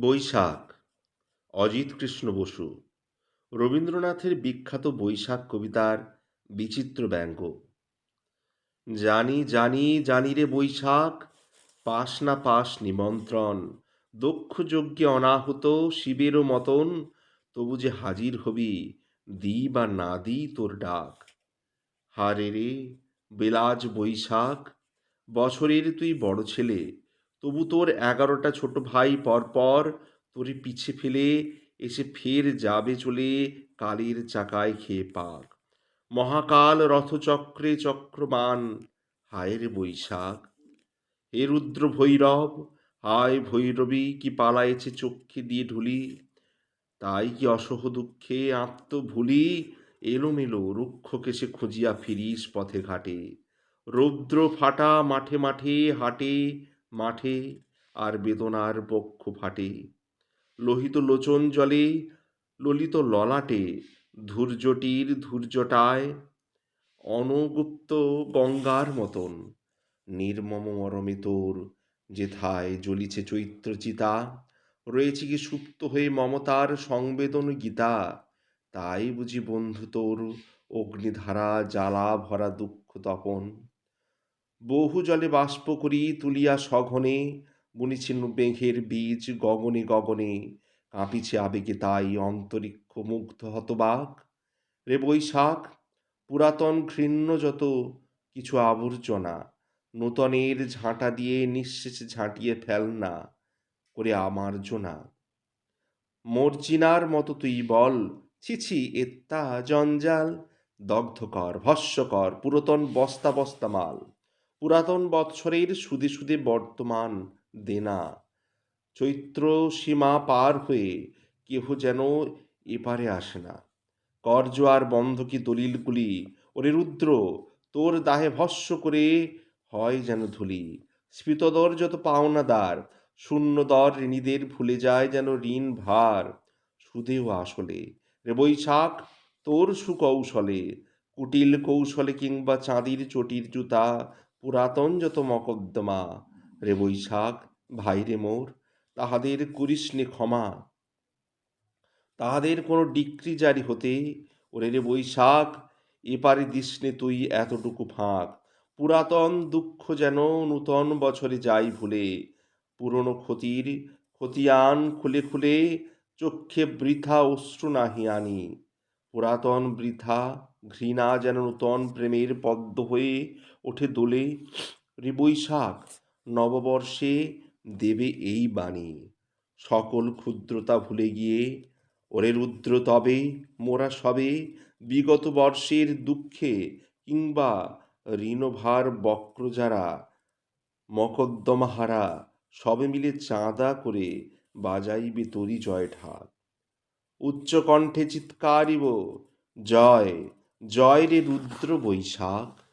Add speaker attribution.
Speaker 1: বৈশাখ। অজিত কৃষ্ণ বসু। রবীন্দ্রনাথের বিখ্যাত বৈশাখ কবিতার বিচিত্র ব্যঙ্গ। জানি জানি জানি রে বৈশাখ, পাস না পাস নিমন্ত্রণ, দক্ষ যজ্ঞে অনাহত শিবেরও মতন, তবু যে হাজির হবি, দি বা না দি তোর ডাক। হারে রে, বেলাজ বৈশাখ, বছরের তুই বড় ছেলে তবু তোর এগারোটা ছোট ভাই পরপর তোরে পিছে ফেলে এসে ফের যাবে চলে কালের চাকায় খেয়ে পাক। মহাকাল রথচক্রে চক্রমান হায়ের বৈশাখ। হে রুদ্র ভৈরব, হায় ভৈরবী, কি পালায়েছে চক্ষে দিয়ে ঢুলি? তাই কি অসহ দুঃখে আত্ম ভুলি এলোমেলো রুক্ষ কেসে খুঁজিয়া ফিরিস পথে ঘাটে। রৌদ্র ফাটা মাঠে মাঠে হাটে মাঠে আর বেদনার বক্ষ ফাটে লোহিত লোচন জলে, ললিত ললাটে ধূর্যটির ধূর্যটায় অনুগুপ্ত গঙ্গার মতন। নির্মম মরমে তোর যেথায় জ্বলিছে চৈত্র চিতা। রয়েছে কি সুপ্ত হয়ে মমতার সংবেদন গীতা। তাই বুঝি বন্ধু তোর অগ্নিধারা জ্বালা ভরা দুঃখ তপন। বহু জলে বাষ্প করি তুলিয়া সঘনে বুনিছিল মেঘের বীজ গগনে গগনে, কাঁপিছে আবেগে তাই অন্তরিক্ষ মুগ্ধ হতবাক। রে বৈশাখ, পুরাতন ঘৃণ্য যত, কিছু আবর্জনা, নূতনের ঝাঁটা দিয়ে নিঃশেষে ঝাঁটিয়ে ফেল না করে আমার জোনা মর্জিনার মতো তুই বল ছিছি এত্তা জঞ্জাল দগ্ধ কর ভস্য কর পুরাতন বস্তা বস্তা মাল। পুরাতন বৎসরের সুদে সুদে বর্তমান দেনা। চৈত্র সীমা পার হয়ে কেহ যেন এপারে আসে না। কর্য আর বন্ধকি দলিলগুলি ওরে রুদ্র, তোর দাহে ভস্য করে হয় যেন ধুলি। স্ফীতদর যত পাওনাদার শূন্যদর ঋণীদের ভুলে যায় যেন ঋণ ভার। সুদেও আসলে রে বৈশাখ, তোর সুকৌশলে, কুটিল কৌশলে কিংবা চাঁদির চটির জুতা পুরাতন যত মকদ্দমা, রে বৈশাখ, ভাই রে মোর, তাহাদের করিসনে ক্ষমা। তাহাদের কোনো ডিক্রি জারি হতে, ওরে রে বৈশাখ এপারে দিসনে তুই এতটুকু ফাঁক। পুরাতন দুঃখ যেন নূতন বছরে যাই ভুলে, পুরনো ক্ষতির খতিয়ান খুলে খুলে, চক্ষে বৃথা অশ্রু নাহি আনি। পুরাতন বৃথা ঘৃণা যেন নূতন প্রেমের পদ্ম হয়ে ওঠে দোলে। রিবৈশাখ, নববর্ষে দেবে এই বাণী। সকল ক্ষুদ্রতা ভুলে গিয়ে, ওরে রুদ্র তবে, মোরা সবে বিগত বর্ষের দুঃখে কিংবা ঋণভার বক্র যারা, মকদ্দমাহারা সবে মিলে চাঁদা করে বাজাইবে তরি জয় ঢাক উচ্চ কণ্ঠে চিৎকারিব জয় জয় রে রুদ্র বৈশাখ।